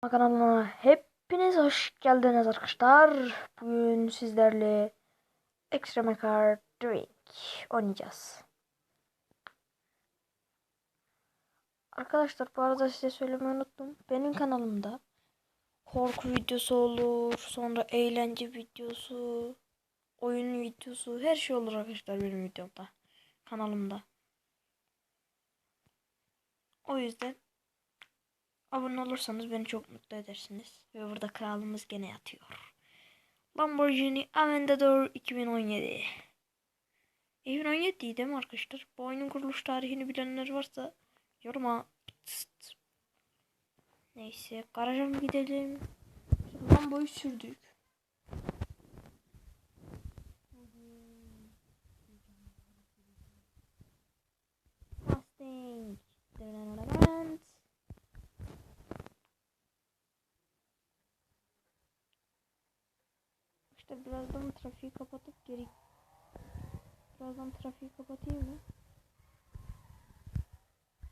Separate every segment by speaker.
Speaker 1: Kanalıma hepiniz hoş geldiniz arkadaşlar. Bugün sizlerle Extreme Car Drink oynayacağız. Arkadaşlar bu arada size söylemeyi unuttum. Benim kanalımda korku videosu olur, sonra eğlence videosu, oyun videosu, her şey olur arkadaşlar benim videomda. Kanalımda. O yüzden Abone olursanız beni çok mutlu edersiniz. Ve burada kralımız gene yatıyor. Lamborghini Aventador 2017. 2017 değil mi arkadaşlar? Bu oyunun kuruluş tarihini bilenler varsa yoruma. Pıst. Neyse garaja mı gidelim? Lambo'yu sürdük. Mustang. İşte birazdan trafiği kapatıp geri birazdan trafiği kapatayım mı?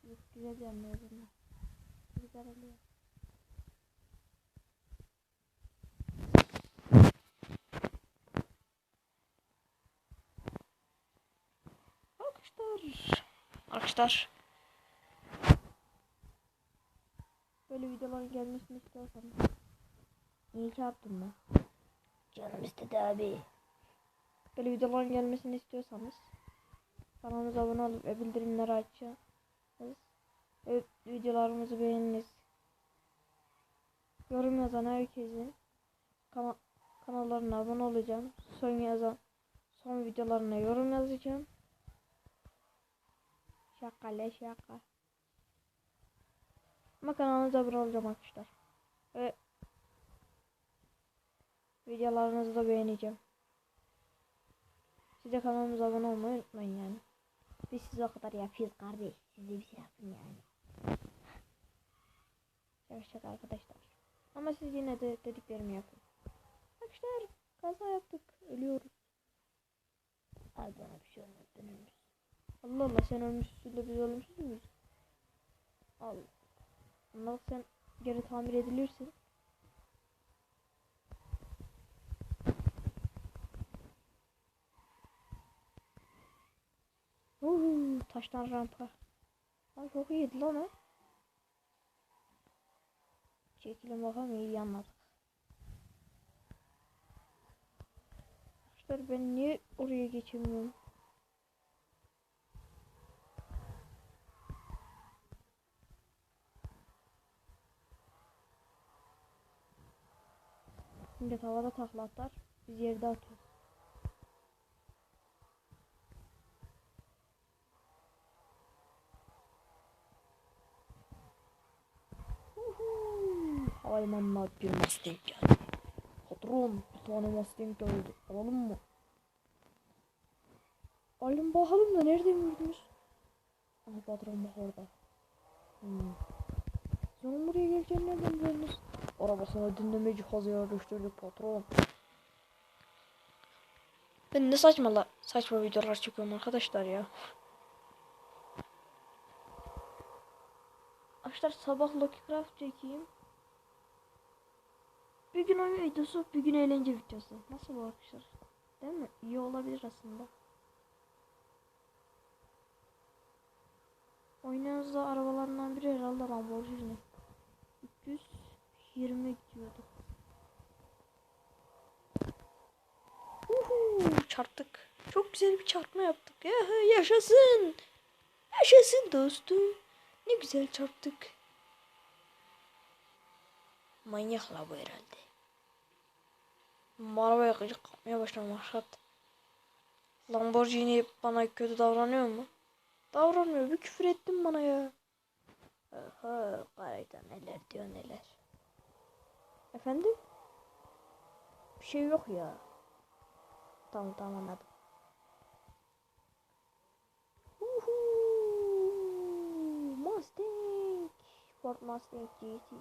Speaker 1: Yok güzel yanmıyor bunlar. Güzel oluyor. Arkadaşlar. Arkadaşlar. Böyle videoların gelmesini istiyorsanız. İyi çarptım ben. Canım istedi abi. Böyle videoların gelmesini istiyorsanız kanalımıza abone olup ve bildirimleri açın. Ve videolarımızı beğeniniz. Yorum yazan herkesin kana kanallarına abone olacağım. Son yazan son videolarına yorum yazacağım. Şaka le şaka. Ama kanalımıza abone olacağım arkadaşlar. Ve Videolarınızı da beğeneceğim. Siz de kanalımıza abone olmayı unutmayın yani. Biz size o kadar yapıyoruz kardeş. Siz de bir şey yapın yani. Şaka arkadaşlar. Ama siz yine de dediklerimi yapın. Arkadaşlar kaza yaptık. Ölüyoruz. Ay bana bir şey olmaz. Ben ölmüş. Allah Allah sen ölmüşsün de biz ölmüşsüz müyüz? Allah. Allah sen geri tamir edilirsin. Taştan rampa. Lan çok iyiydi lan o. Çekilin bakalım iyi anladık. Arkadaşlar ben niye oraya geçemiyorum? Şimdi havada takla atar. Biz yerde atıyoruz. Havalimanına bir Mustang geldi. Patron bir tane Mustang geldi. Alalım mı? Alın bakalım da nereden gördünüz? Aha patron bak orada. Hmm. Sen buraya geleceğini nereden gördünüz? Arabasına dinleme cihazı yerleştirdik patron. Ben ne saçma saçma videolar çekiyorum arkadaşlar ya. Arkadaşlar sabah Lucky Craft çekeyim. Bir gün oyun videosu, bir gün eğlence videosu. Nasıl bu arkadaşlar? Değil mi? İyi olabilir aslında. Oyununuzda arabalarından biri herhalde Lamborghini. 320 gidiyordu. Uhu, çarptık. Çok güzel bir çarpma yaptık. Ya, yaşasın. Yaşasın dostum. Ne güzel çarptık. Manyakla bu herhalde. Bu arabaya gıcık kapmaya başladım arkadaşlar. Lamborghini bana kötü davranıyor mu? Davranmıyor. Bir küfür ettin bana ya. Oho karayda neler diyor neler. Efendim? Bir şey yok ya. Tamam tamam anladım. Uhu, Mustang. Ford Mustang GT.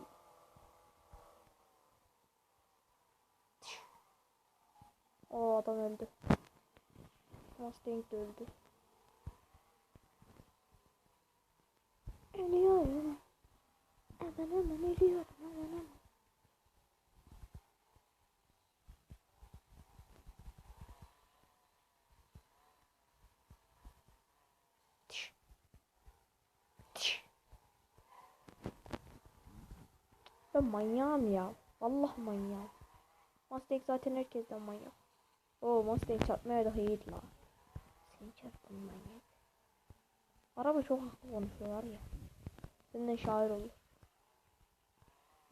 Speaker 1: O adam öldü. Mustang de öldü. Ölüyorum. Hemen hemen ölüyorum. Hemen hemen. Ben manyağım ya. Vallahi manyağım. Mustang zaten herkesten manyak. Oo Mustang çarpmaya da iyiydi la. Seni çarptın manyak. Araba çok haklı konuşuyorlar ya. Senden şair olur.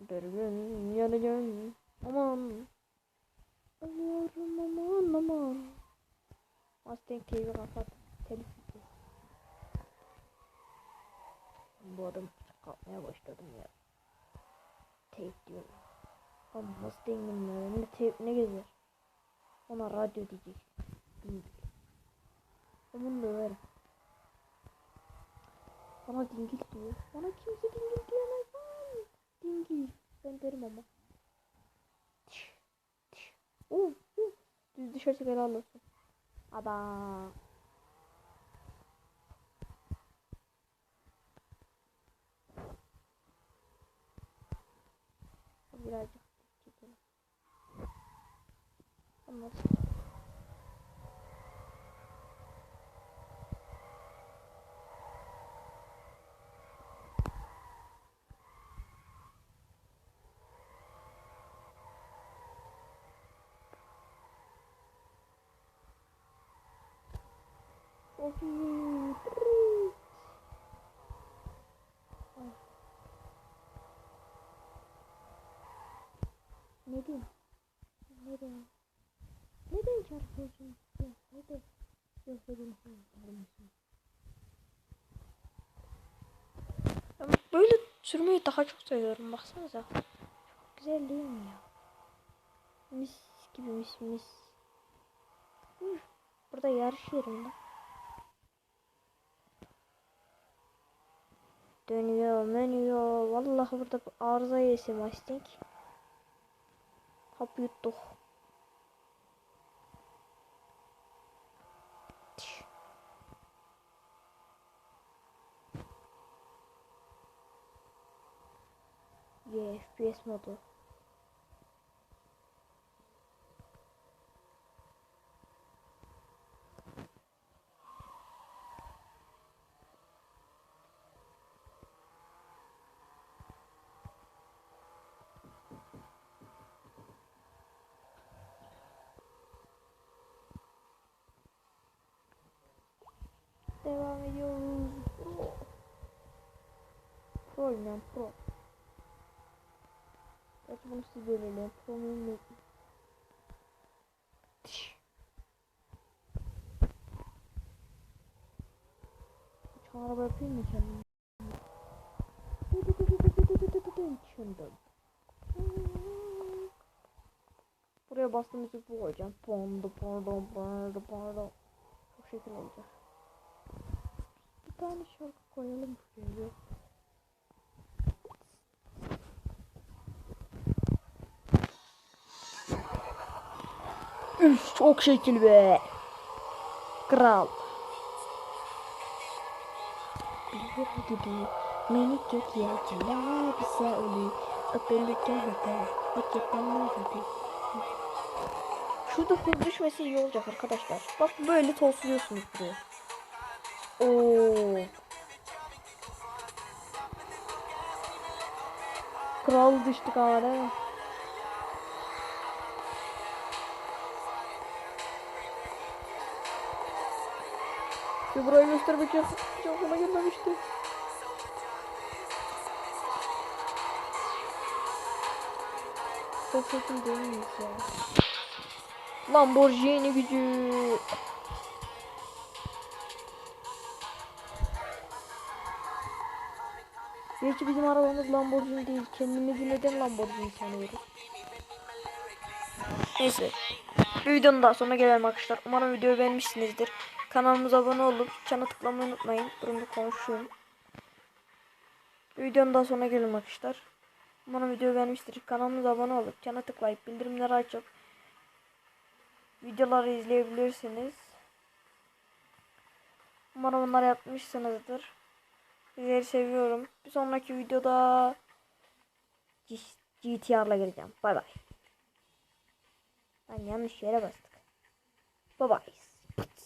Speaker 1: Dırgın yanıcın. Aman. Ölüyorum aman aman. Mustang TV kapat. Telif. Bu adam kalkmaya başladım ya. Teyp diyorum. Ama Mustang'in önünde teyp ne gezer? Ona radyo diyecek. Bilmiyorum. Ben bunu döverim. Bana dingil diyor. Bana kimse dingil diyemez lan. Dingil. Ben derim ama. Tş, tş. Oo, oo. Düz düşerse helal olsun. Ada. Birazcık Ama Of iyi. Neden? Neden? Neden çarpıyorsun? Ya, Neden? Yoksa beni sevmiyor musun? Ben böyle sürmeyi daha çok seviyorum. Baksanıza. Çok güzel değil mi ya? Mis gibi mis mis. Burada yarış yerinde. Dönüyor, menüyor. Vallahi burada arıza yesi Mustang. Hap yuttuk. FPS modu. Devam ediyoruz. Pro. Pro oynayan pro. Gerçi bunu siz belirleyin. Tış. Şu araba yapayım mı kendim? Buraya bastım müzik bu koyacağım. Pardon pardon pardon pardon. Çok şekil olacak. Bir tane şarkı koyalım şuraya. Üf çok şekil be. Kral. Bir gibi minik geceler bize ölü öper hakikaten hadi. Şurada hız düşmesi iyi olacak arkadaşlar. Bak böyle tosluyorsunuz buraya. Oo. Kral düştük hala. Şu burayı göstermek için hiç aklıma gelmemişti. Çok sesim değil miyiz ya? Lamborghini gücü. Gerçi bizim arabamız Lamborghini değil. Kendimizi neden Lamborghini sanıyoruz? Neyse. Bir videonun daha sonuna gelelim arkadaşlar. Umarım videoyu beğenmişsinizdir. Kanalımıza abone olup çana tıklamayı unutmayın. Durumda konuşuyorum. Videonun daha sonuna gelelim arkadaşlar. Umarım videoyu beğenmiştir. Kanalımıza abone olup çana tıklayıp bildirimleri açıp videoları izleyebilirsiniz. Umarım onları yapmışsınızdır. Sizleri seviyorum. Bir sonraki videoda GTR'la geleceğim. Bay bay. Ben yanlış yere bastık. Bye bye.